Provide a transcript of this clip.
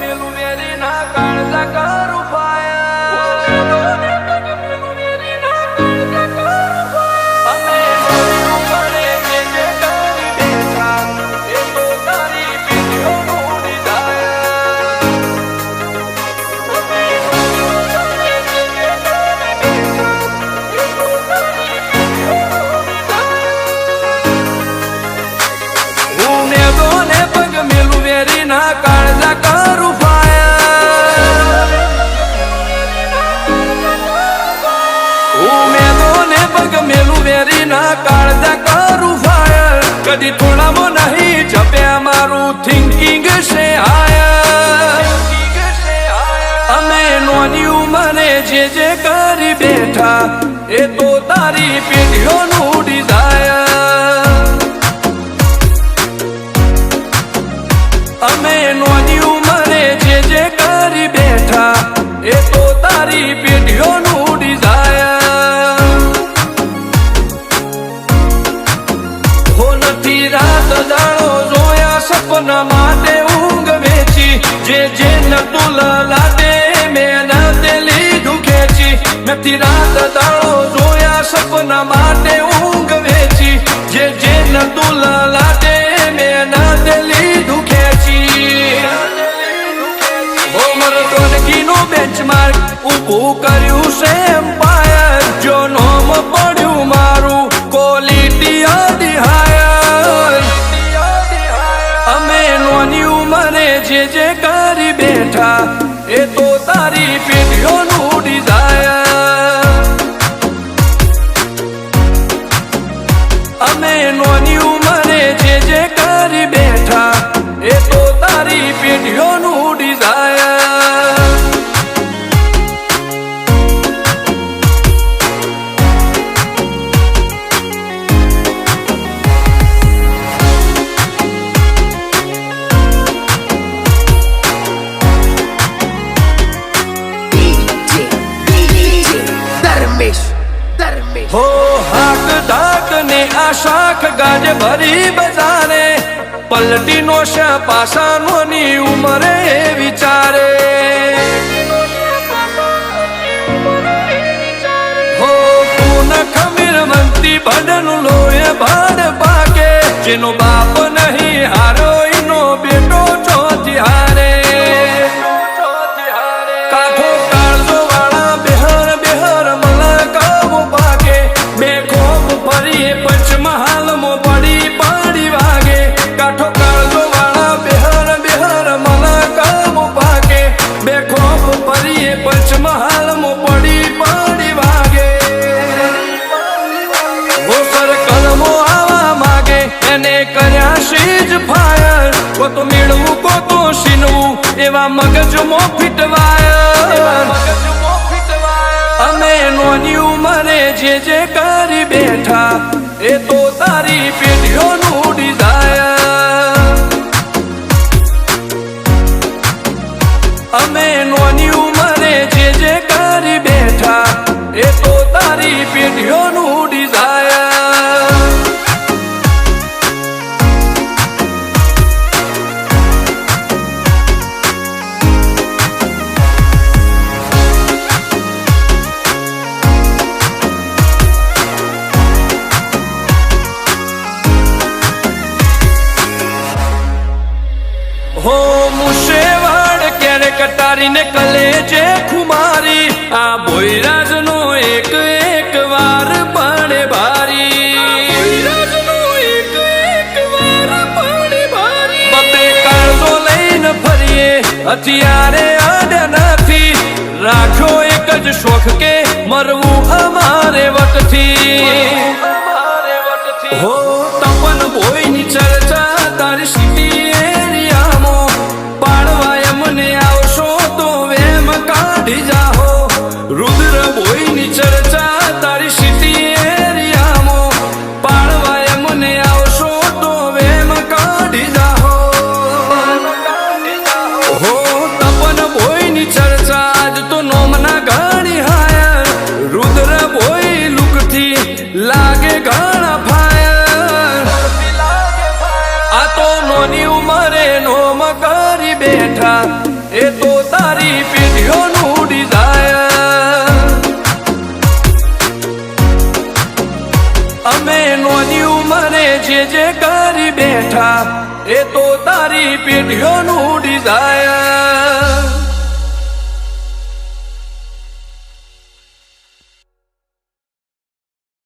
મેલું મેરી ના કાળજા કદી થોડામાં નહીં જપ્યા, મારું થિંકિંગ છે આયા અમે નોની ઉંમરે જે જે કરી બેઠા, એ તો તારી પેઢીઓનું ડિઝાયર અમે નોની ઉંમરે જે જે કરી બેઠા, એ તો તારી પેઢીઓનું જે જે નતું લાટે મેં તે લીધું ખેંચી. નથી રાત દાડો જોયા સપના માટે ઊંઘ વેચી. જે જે નતું લાટે મેં તે લીધું ખેંચી. હોમર ટોનકીનું બેન્ચમાર્ક ઊભું કર્યું છે ધર્મેશ. ધર્મેશ. હો હાક ધાક ને આ શાખ ગાજ ભરી બજારે. પલટી નો શા પાસાનો ની ઉમરે વિચારે. હો પૂન ખમીર મંતી ભડનું લોહે ભાડ પાકે. જેનો બાપ એવા મગજમાં ફીટવાયર અમે નોની ઉંમરે જે જે કરી બેઠા, એ તો તારી પેઢીઓનું ડિઝાયર. અમે નોની ઉંમરે જે જે કરી બેઠા, એ તો તારી પેઢીઓનું કટારીને કલેજે ખુમારી. આ બોયરાજ નો એક એક વાર પાણે ભારી. બબે કાળજો લઈને ફરીએ હથિયારે આડે નથી. રાખ્યો એક જ શોખ કે મરવું અમારે ઘણા ફાયર. આ તો નોની ઉમરે નોમ કરી બેઠા. એ તો તારી પેઢીઓનું ડિઝાયર અમે નોની ઉમરે જે જે કરી બેઠા, એ તો તારી પેઢીઓનું ડિઝાયર